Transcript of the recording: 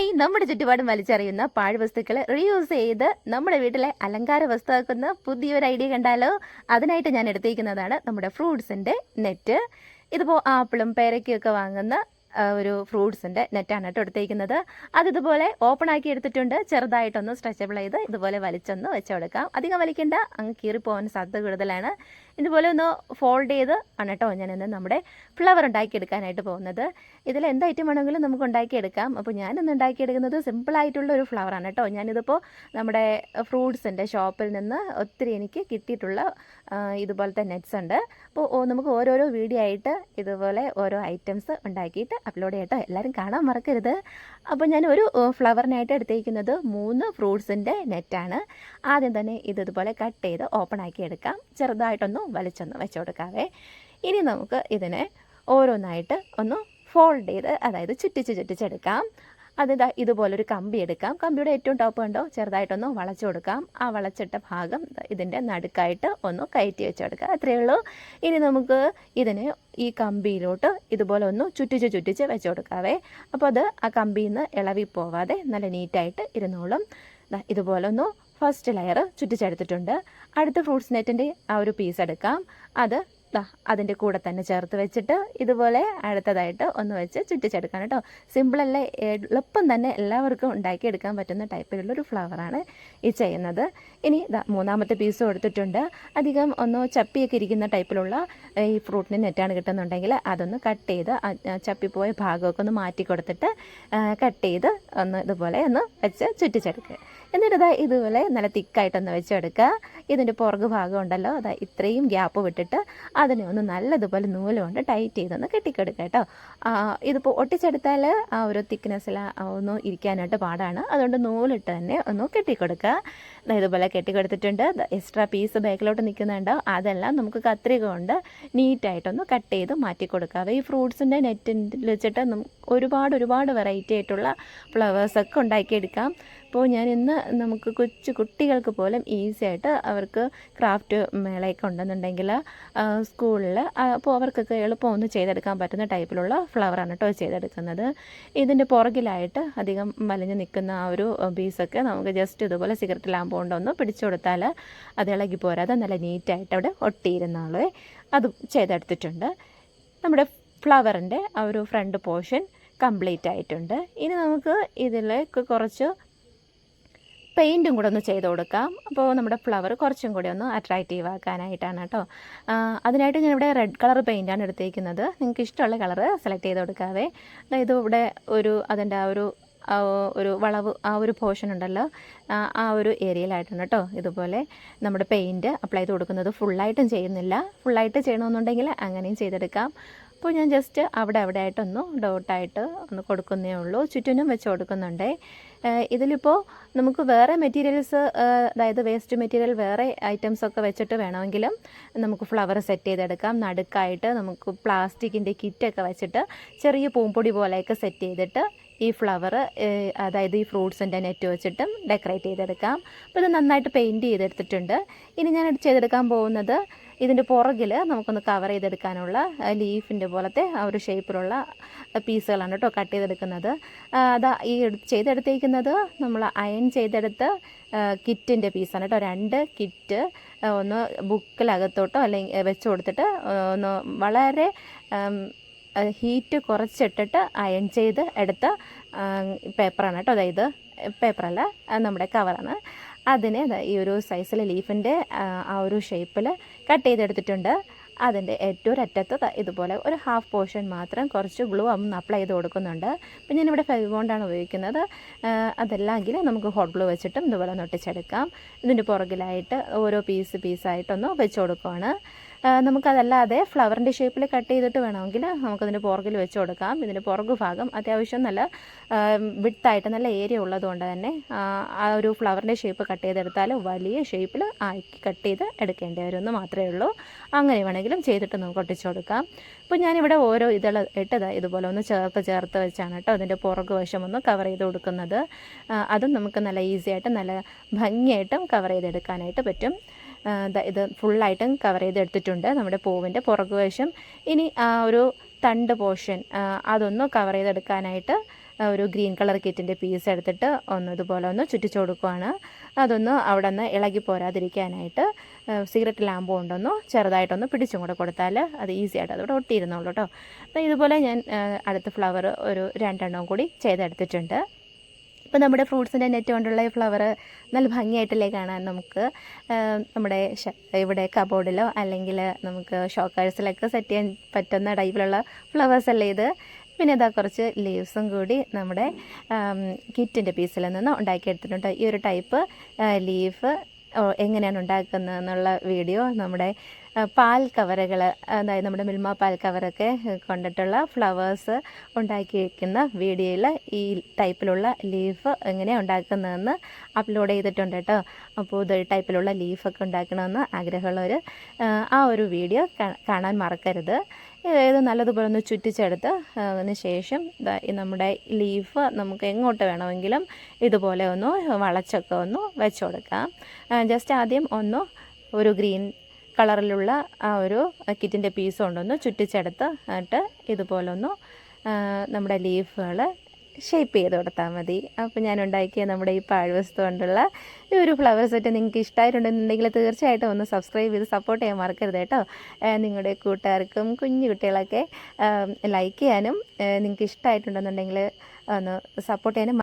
Hi നമ്മുടെ ചുറ്റുപാടും വലിച്ചെറിയുന്ന പാഴ്വസ്തുക്കൾ റീയൂസ് ചെയ്ത് നമ്മുടെ വീട്ടിലെ അലങ്കാര വസ്തുവാക്കുന്ന പുതിയൊരു ഐഡിയ കണ്ടാലോ? അതിനായിട്ട് ഞാൻ എടുത്തിരിക്കുന്നതാണ് നമ്മുടെ ഫ്രൂട്ട്സിന്റെ നെറ്റ്. ഇതിപ്പോൾ ആപ്പിളും പേരയ്ക്കും ഒക്കെ വാങ്ങുന്ന ഒരു ഫ്രൂട്ട്സിന്റെ നെറ്റാണ് കേട്ടോ എടുത്തേക്കുന്നത്. അത് ഇതുപോലെ ഓപ്പൺ ആക്കി എടുത്തിട്ടുണ്ട്. ചെറുതായിട്ടൊന്ന് സ്ട്രെച്ചബിൾ ചെയ്ത് ഇതുപോലെ വലിച്ചൊന്ന് വെച്ച് കൊടുക്കാം. അധികം വലിക്കേണ്ട അങ്ങ് കീറിപ്പോകാൻ സാധ്യത കൂടുതലാണ്. ഇതുപോലെ ഒന്ന് ഫോൾഡ് ചെയ്ത് ആണ് കേട്ടോ ഞാനിന്ന് നമ്മുടെ ഫ്ലവർ ഉണ്ടാക്കിയെടുക്കാനായിട്ട് പോകുന്നത്. ഇതിൽ എന്ത് ഐറ്റം വേണമെങ്കിലും നമുക്ക് ഉണ്ടാക്കിയെടുക്കാം. അപ്പോൾ ഞാനിന്ന് ഉണ്ടാക്കിയെടുക്കുന്നത് സിമ്പിളായിട്ടുള്ള ഒരു ഫ്ലവർ ഫ്ലവറാണ് കേട്ടോ ഞാനിതിപ്പോൾ നമ്മുടെ ഫ്രൂട്ട്സിന്റെ ഷോപ്പിൽ നിന്ന് ഒത്തിരി എനിക്ക് കിട്ടിയിട്ടുള്ള ഇതുപോലത്തെ നെറ്റ്സ് ഉണ്ട്. അപ്പോൾ നമുക്ക് ഓരോരോ വീഡിയോ ആയിട്ട് ഇതുപോലെ ഓരോ ഐറ്റംസ് ഉണ്ടാക്കിയിട്ട് അപ്ലോഡ് ചെയ്യട്ടോ എല്ലാവരും കാണാൻ മറക്കരുത്. അപ്പോൾ ഞാൻ ഒരു ഫ്ലവറിനായിട്ട് എടുത്തിരിക്കുന്നത് മൂന്ന് ഫ്രൂട്ട്സിന്റെ നെറ്റാണ് ആദ്യം തന്നെ ഇത് ഇതുപോലെ കട്ട് ചെയ്ത് ഓപ്പൺ ആക്കി എടുക്കാം. ചെറുതായിട്ടൊന്ന് വലിച്ചൊന്ന് വെച്ച് കൊടുക്കാവേ. ഇനി നമുക്ക് ഇതിനെ ഓരോന്നായിട്ട് ഒന്ന് ഫോൾഡ് ചെയ്ത് അതായത് ചുറ്റിച്ച് ചുറ്റിച്ചെടുക്കാം. അതിതാ ഇതുപോലൊരു കമ്പി എടുക്കാം. കമ്പിയുടെ ഏറ്റവും ടോപ്പ് കണ്ടോ? ചെറുതായിട്ടൊന്ന് വളച്ചു കൊടുക്കാം. ആ വളച്ചിട്ട ഭാഗം ഇതിന്റെ നടുക്കായിട്ട് ഒന്ന് കയറ്റി വെച്ച് കൊടുക്കുക അത്രയേ ഉള്ളൂ. ഇനി നമുക്ക് ഇതിനെ ഈ കമ്പിയിലോട്ട് ഇതുപോലെ ഒന്ന് ചുറ്റിച്ച് ചുറ്റിച്ച് വെച്ച് കൊടുക്കാവേ. അപ്പോൾ അത് ആ കമ്പിയിൽ നിന്ന് ഇളവി പോവാതെ നല്ല നീറ്റായിട്ട് ഇരുന്നോളും. ഇതുപോലെ ഒന്ന് ഫസ്റ്റ് ലെയർ ചുറ്റിച്ചെടുത്തിട്ടുണ്ട്. അടുത്ത ഫ്രൂട്ട്സ് നെറ്റിന്റെ ആ ഒരു പീസ് എടുക്കാം. അത് അതിന്റെ കൂടെ തന്നെ ചേർത്ത് വെച്ചിട്ട് ഇതുപോലെ അടുത്തതായിട്ട് ഒന്ന് വെച്ച് ചുറ്റിച്ചെടുക്കാം കേട്ടോ. സിമ്പിളല്ല എളുപ്പം തന്നെ എല്ലാവർക്കും ഉണ്ടാക്കിയെടുക്കാൻ പറ്റുന്ന ടൈപ്പിലുള്ള ഒരു ഫ്ലവറാണ് ഈ ചെയ്യുന്നത്. ഇനി മൂന്നാമത്തെ പീസും എടുത്തിട്ടുണ്ട് അധികം ഒന്ന് ചപ്പിയൊക്കെ ഇരിക്കുന്ന ടൈപ്പിലുള്ള ഈ ഫ്രൂട്ടിന് നെറ്റാണ് കിട്ടുന്നുണ്ടെങ്കിൽ അതൊന്ന് കട്ട് ചെയ്ത് ചപ്പി പോയ ചപ്പിപ്പോയ ഭാഗമൊക്കെ ഒന്ന് മാറ്റി കൊടുത്തിട്ട് കട്ട് ചെയ്ത് ഒന്ന് ഇതുപോലെ ഒന്ന് വെച്ച് ചുറ്റിച്ചെടുക്കുക. എന്നിട്ട് ഇതാ ഇതുപോലെ നല്ല തിക്കായിട്ടൊന്ന് വെച്ചെടുക്കുക ഇതിന്റെ പുറകു ഭാഗം ഉണ്ടല്ലോ. അതാ ഇത്രയും ഗ്യാപ്പ് വിട്ടിട്ട് അതിനെ ഒന്ന് നല്ലതുപോലെ നൂൽ കൊണ്ട് ടൈറ്റ് ചെയ്തൊന്ന് കെട്ടിക്കെടുക്കുക കേട്ടോ. ഇതിപ്പോൾ ഒട്ടിച്ചെടുത്താൽ ആ ഒരു തിക്നെസ്സിൽ ഒന്ന് ഇരിക്കാനായിട്ട് പാടാണ്. അതുകൊണ്ട് നൂലിട്ട് തന്നെ ഒന്ന് കെട്ടിക്കൊടുക്കുക. ഇതുപോലെ കെട്ടിക്കൊടുത്തിട്ടുണ്ട്. എക്സ്ട്രാ പീസ് ബാക്കിലോട്ട് നിൽക്കുന്നുണ്ടോ അതെല്ലാം നമുക്ക് കത്രിക കൊണ്ട് നീറ്റായിട്ടൊന്ന് കട്ട് ചെയ്ത് മാറ്റി കൊടുക്കുക ഈ ഫ്രൂട്ട്സിന്റെ നെറ്റിൽ വെച്ചിട്ട് ഒരുപാട് ഒരുപാട് വെറൈറ്റി ആയിട്ടുള്ള ഫ്ലവേഴ്സൊക്കെ ഉണ്ടാക്കിയെടുക്കാം. അപ്പോൾ ഞാൻ ഇന്ന് നമുക്ക് കൊച്ചു കുട്ടികൾക്ക് പോലും ഈസി ആയിട്ട് അവർക്ക് ക്രാഫ്റ്റ് മേളയൊക്കെ ഉണ്ടെന്നുണ്ടെങ്കിൽ സ്കൂളിൽ അപ്പോൾ അവർക്കൊക്കെ എളുപ്പം ഒന്ന് ചെയ്തെടുക്കാൻ പറ്റുന്ന ടൈപ്പിലുള്ള ഫ്ലവറാണ് കേട്ടോ ചെയ്തെടുക്കുന്നത്. ഇതിന്റെ പുറകിലായിട്ട് അധികം വലിഞ്ഞ് നിൽക്കുന്ന ആ ഒരു പീസൊക്കെ നമുക്ക് ജസ്റ്റ് ഇതുപോലെ സിഗരറ്റ് ലാമ്പ് കൊണ്ടൊന്ന് പിടിച്ചു കൊടുത്താൽ അത് ഇളകി പോരാതെ നല്ല നീറ്റായിട്ട് അവിടെ ഒട്ടിയിരുന്നാളെ അത് ചെയ്തെടുത്തിട്ടുണ്ട്. നമ്മുടെ ഫ്ലവറിന്റെ ആ ഒരു ഫ്രണ്ട് പോർഷൻ കംപ്ലീറ്റ് ആയിട്ടുണ്ട്. ഇനി നമുക്ക് ഇതിലേക്ക് കുറച്ച് പെയിന്റും കൂടെ ഒന്ന് ചെയ്ത് കൊടുക്കാം. അപ്പോൾ നമ്മുടെ ഫ്ലവർ കുറച്ചും കൂടി ഒന്ന് അട്രാക്റ്റീവ് ആക്കാനായിട്ടാണ് കേട്ടോ. അതിനായിട്ട് അതിനായിട്ട് ഞാനിവിടെ റെഡ് കളർ പെയിന്റാണ് എടുത്തേക്കുന്നത്. നിങ്ങൾക്ക് ഇഷ്ടമുള്ള കളർ സെലക്ട് ചെയ്ത് കൊടുക്കാവേ. അതായത് ഇവിടെ ഒരു അതിന്റെ ആ ഒരു ഒരു വളവ് ആ ഒരു പോർഷൻ ഉണ്ടല്ലോ. ആ ഒരു ഏരിയയിലായിട്ടാണ് കേട്ടോ ഇതുപോലെ നമ്മുടെ പെയിന്റ് അപ്ലൈ ചെയ്ത് കൊടുക്കുന്നത്. ഫുള്ളായിട്ടും ചെയ്യുന്നില്ല. ഫുള്ളായിട്ട് ചെയ്യണമെന്നുണ്ടെങ്കിൽ അങ്ങനെയും ചെയ്തെടുക്കാം. അപ്പോൾ ഞാൻ ജസ്റ്റ് അവിടെ അവിടെ ആയിട്ടൊന്ന് ഡോട്ടായിട്ട് ഒന്ന് കൊടുക്കുന്നേ ഉള്ളൂ. ചുറ്റിനും വെച്ച് കൊടുക്കുന്നുണ്ട്. ഇതിലിപ്പോൾ നമുക്ക് വേറെ മെറ്റീരിയൽസ് അതായത് വേസ്റ്റ് മെറ്റീരിയൽ വേറെ ഐറ്റംസ് ഒക്കെ വെച്ചിട്ട് വേണമെങ്കിലും നമുക്ക് ഫ്ലവർ സെറ്റ് ചെയ്തെടുക്കാം. നടുക്കായിട്ട് നമുക്ക് പ്ലാസ്റ്റിക്കിന്റെ കിറ്റൊക്കെ വെച്ചിട്ട് ചെറിയ പൂമ്പൊടി പോലെയൊക്കെ സെറ്റ് ചെയ്തിട്ട് ഈ ഫ്ലവർ അതായത് ഈ ഫ്രൂട്ട്സിന്റെ നെറ്റ് വെച്ചിട്ടും ഡെക്കറേറ്റ് ചെയ്തെടുക്കാം. അപ്പോൾ ഇത് നന്നായിട്ട് പെയിന്റ് ചെയ്തെടുത്തിട്ടുണ്ട്. ഇനി ഞാൻ ചെയ്തെടുക്കാൻ പോകുന്നത് ഇതിന്റെ പുറകിൽ നമുക്കൊന്ന് കവർ ചെയ്തെടുക്കാനുള്ള ലീഫിന്റെ പോലത്തെ ആ ഒരു ഷേപ്പിലുള്ള പീസുകളാണ് കേട്ടോ കട്ട് ചെയ്തെടുക്കുന്നത്. അതാ ഈ ചെയ്തെടുത്തേക്കുന്നത് നമ്മൾ അയൺ ചെയ്തെടുത്ത് കിറ്റിന്റെ പീസാണ് കേട്ടോ രണ്ട് കിറ്റ് ഒന്ന് ബുക്കിലകത്തോട്ടോ അല്ലെങ്കിൽ വെച്ച് കൊടുത്തിട്ട് ഒന്ന് വളരെ ഹീറ്റ് കുറച്ചിട്ടിട്ട് അയൺ ചെയ്ത് എടുത്ത പേപ്പറാണ് കേട്ടോ അതായത് പേപ്പറല്ല നമ്മുടെ കവറാണ് അതിനെ ഈ ഒരു സൈസിലെ ലീഫിന്റെ ആ ഒരു ഷേപ്പിൽ കട്ട് ചെയ്തെടുത്തിട്ടുണ്ട്. അതിന്റെ ഏറ്റവും അറ്റത്ത് ഇതുപോലെ ഒരു ഹാഫ് പോർഷൻ മാത്രം കുറച്ച് ഗ്ലൂ ഒന്ന് അപ്ലൈ ചെയ്ത് കൊടുക്കുന്നുണ്ട്. അപ്പം ഞാനിവിടെ ഫെവിബോണ്ടാണ് ഉപയോഗിക്കുന്നത്. അതല്ലെങ്കിൽ നമുക്ക് ഹോട്ട് ഗ്ലൂ വെച്ചിട്ടും ഇതുപോലെ ഒന്ന് ഒട്ടിച്ചെടുക്കാം. ഇതിന്റെ പുറകിലായിട്ട് ഓരോ പീസ് പീസായിട്ടൊന്ന് വെച്ച് കൊടുക്കുവാണ്. നമുക്കതല്ലാതെ ഫ്ലവറിന്റെ ഷേപ്പിൽ കട്ട് ചെയ്തിട്ട് വേണമെങ്കിൽ നമുക്കതിന്റെ പുറകിൽ വെച്ച് കൊടുക്കാം. ഇതിന്റെ പുറകു ഭാഗം അത്യാവശ്യം നല്ല വിട്ടായിട്ട് നല്ല ഏരിയ ഉള്ളതുകൊണ്ട് തന്നെ ആ, ഒരു ഫ്ലവറിന്റെ ഷേപ്പ് കട്ട് ചെയ്തെടുത്താൽ വലിയ ഷേപ്പിൽ ആക്കി കട്ട് ചെയ്ത് എടുക്കേണ്ടി വരുമെന്ന് മാത്രമേ ഉള്ളൂ. അങ്ങനെ വേണമെങ്കിലും ചെയ്തിട്ട് നമുക്ക് ഒട്ടിച്ചു കൊടുക്കാം. അപ്പോൾ ഞാനിവിടെ ഓരോ ഇതൾ ഇട്ടത് ഇതുപോലെ ഒന്ന് ചേർത്ത് ചേർത്ത് വെച്ചാണ് കേട്ടോ അതിന്റെ പുറകു വശം ഒന്ന് കവർ ചെയ്ത് കൊടുക്കുന്നത്. അതും നമുക്ക് നല്ല ഈസി ആയിട്ട് നല്ല ഭംഗിയായിട്ടും കവർ ചെയ്തെടുക്കാനായിട്ട് പറ്റും. ഇത് ഫുള്ളായിട്ടും കവർ ചെയ്തെടുത്തിട്ടുണ്ട്. നമ്മുടെ പൂവിന്റെ പുറകുവശം ഇനി ആ ഒരു തണ്ട് പോർഷൻ അതൊന്ന് കവർ ചെയ്തെടുക്കാനായിട്ട് ഒരു ഗ്രീൻ കളർ കിറ്റിന്റെ പീസ് എടുത്തിട്ട് ഒന്ന് ഇതുപോലെ ഒന്ന് ചുറ്റിച്ചു കൊടുക്കുവാണ്. അതൊന്ന് അവിടെ നിന്ന് ഇളകി പോരാതിരിക്കാനായിട്ട് സിഗരറ്റ് ലാമ്പ് കൊണ്ടൊന്ന് ചെറുതായിട്ടൊന്ന് പിടിച്ചും കൂടെ കൊടുത്താൽ അത് ഈസി ആയിട്ട് അതോടെ ഒട്ടിയിരുന്നുള്ളൂ കേട്ടോ അപ്പോൾ ഇതുപോലെ ഞാൻ അടുത്ത ഫ്ലവർ ഒരു രണ്ടെണ്ണവും കൂടി ചെയ്തെടുത്തിട്ടുണ്ട്. ഇപ്പോൾ നമ്മുടെ ഫ്രൂട്ട്സിന്റെ നെറ്റ് കൊണ്ടുള്ള ഈ ഫ്ലവർ നല്ല ഭംഗിയായിട്ടല്ലേ കാണാൻ നമുക്ക്. നമ്മുടെ ഇവിടെ കബോർഡിലോ അല്ലെങ്കിൽ നമുക്ക് ഷോക്കേഴ്സിലൊക്കെ സെറ്റ് ചെയ്യാൻ പറ്റുന്ന ടൈപ്പിലുള്ള ഫ്ലവേഴ്സ് അല്ലേ ഇത്. പിന്നെ ഇതാ കുറച്ച് ലീവ്സും കൂടി നമ്മുടെ കിറ്റിന്റെ പീസിൽ നിന്ന് ഉണ്ടാക്കിയെടുത്തിട്ടുണ്ട്. ഈ ഒരു ടൈപ്പ് ലീഫ് എങ്ങനെയാണ് ഉണ്ടാക്കുന്നത് എന്നുള്ള വീഡിയോ നമ്മുടെ പാൽ കവറുകൾ അതായത് നമ്മുടെ മിൽമ പാൽ കവറൊക്കെ കൊണ്ടിട്ടുള്ള ഫ്ലവേഴ്സ് ഉണ്ടാക്കി വയ്ക്കുന്ന വീഡിയോയിൽ ഈ ടൈപ്പിലുള്ള ലീഫ് എങ്ങനെയാണ് ഉണ്ടാക്കുന്നതെന്ന് അപ്ലോഡ് ചെയ്തിട്ടുണ്ട് കേട്ടോ. അപ്പോൾ ഇത് ടൈപ്പിലുള്ള ലീഫൊക്കെ ഉണ്ടാക്കണമെന്ന് ആഗ്രഹമുള്ളവർ ആ, ഒരു വീഡിയോ കാണാൻ മറക്കരുത്. ഇത് നല്ലതുപോലെ ഒന്ന് ചുറ്റിച്ചെടുത്ത് അതിന് ശേഷം നമ്മുടെ ലീഫ് നമുക്ക് എങ്ങോട്ട് വേണമെങ്കിലും ഇതുപോലെ ഒന്ന് വളച്ചൊക്കെ ഒന്ന് വെച്ചു കൊടുക്കാം. ജസ്റ്റ് ആദ്യം ഒന്ന് ഒരു ഗ്രീൻ കളറിലുള്ള ആ ഒരു കിറ്റിന്റെ പീസ് കൊണ്ടൊന്ന് ചുറ്റിച്ചെടുത്ത് എന്നിട്ട് ഇതുപോലൊന്ന് നമ്മുടെ ലീഫുകൾ ഷേപ്പ് ചെയ്ത് കൊടുത്താൽ മതി. അപ്പോൾ ഞാൻ ഉണ്ടാക്കിയ നമ്മുടെ ഈ പാഴ്വസ്തു കൊണ്ടുള്ള ഈ ഒരു ഫ്ലവർ സെറ്റ് നിങ്ങൾക്ക് ഇഷ്ടമായിട്ടുണ്ടെന്നുണ്ടെങ്കിൽ തീർച്ചയായിട്ടും ഒന്ന് സബ്സ്ക്രൈബ് ചെയ്ത് സപ്പോർട്ട് ചെയ്യാൻ മറക്കരുത് കേട്ടോ. നിങ്ങളുടെ കൂട്ടുകാർക്കും കുഞ്ഞു കുട്ടികളൊക്കെ ലൈക്ക് ചെയ്യാനും നിങ്ങൾക്ക് ഇഷ്ടമായിട്ടുണ്ടെന്നുണ്ടെങ്കിൽ ഒന്ന് സപ്പോർട്ട് ചെയ്യാനും